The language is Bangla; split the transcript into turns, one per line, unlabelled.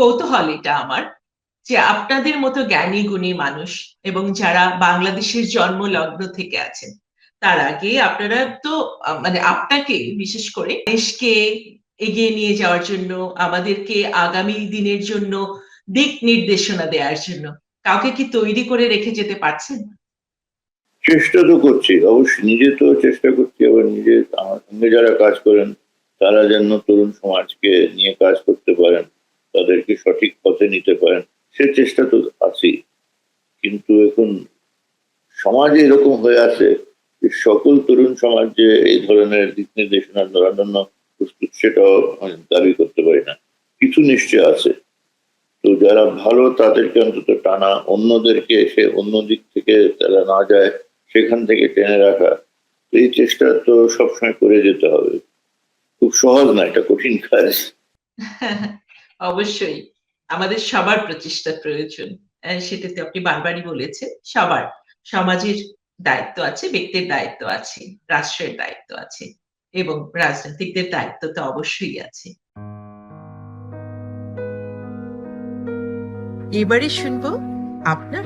কৌতূহল এটা আমার যে আপনাদের মতো জ্ঞানী গুণী মানুষ এবং যারা বাংলাদেশের জন্ম লগ্ন থেকে আছেন, তার আগে আপনারা তো মানে আপনাকে বিশেষ করে দেশকে এগিয়ে নিয়ে যাওয়ার জন্য, আমাদেরকে আগামী দিনের জন্য দিক নির্দেশনা দেওয়ার জন্য কাউকে কি তৈরি করে রেখে যেতে পারছেন?
চেষ্টা তো করছি, অবশ্যই নিজে তো চেষ্টা করছি, আবার নিজে আমার সঙ্গে যারা কাজ করেন, তারা যেন তরুণ সমাজকে নিয়ে কাজ করতে পারেন। তাদেরকে সঠিক পথে নিতে পারেন, সে চেষ্টা তো আছেই। কিন্তু এখন সমাজে এরকম হয়ে আছে যে সকল তরুণ সমাজ যে এই ধরনের দিক নির্দেশনা দেওয়ার জন্য প্রস্তুত, সেটাও আমি দাবি করতে পারি না। কিছু নিশ্চয় আছে। তো যারা ভালো তাদেরকে অন্তত টানা, অন্যদেরকে এসে অন্য দিক থেকে তারা না যায়, সেখান থেকে টেনে রাখা এই চেষ্টা তো সবসময় করে যেতে হবে। খুব সহজ না, এটা কঠিন কাজ।
অবশ্যই। আমাদের সবার প্রচেষ্টা প্রয়োজন। সেটাতে আপনি বারবারই বলেছেন, সবার। সমাজের দায়িত্ব আছে, ব্যক্তির দায়িত্ব আছে, রাষ্ট্রের দায়িত্ব আছে, এবং রাজনৈতিকদের দায়িত্ব তো অবশ্যই আছে।
এবারে শুনব আপনার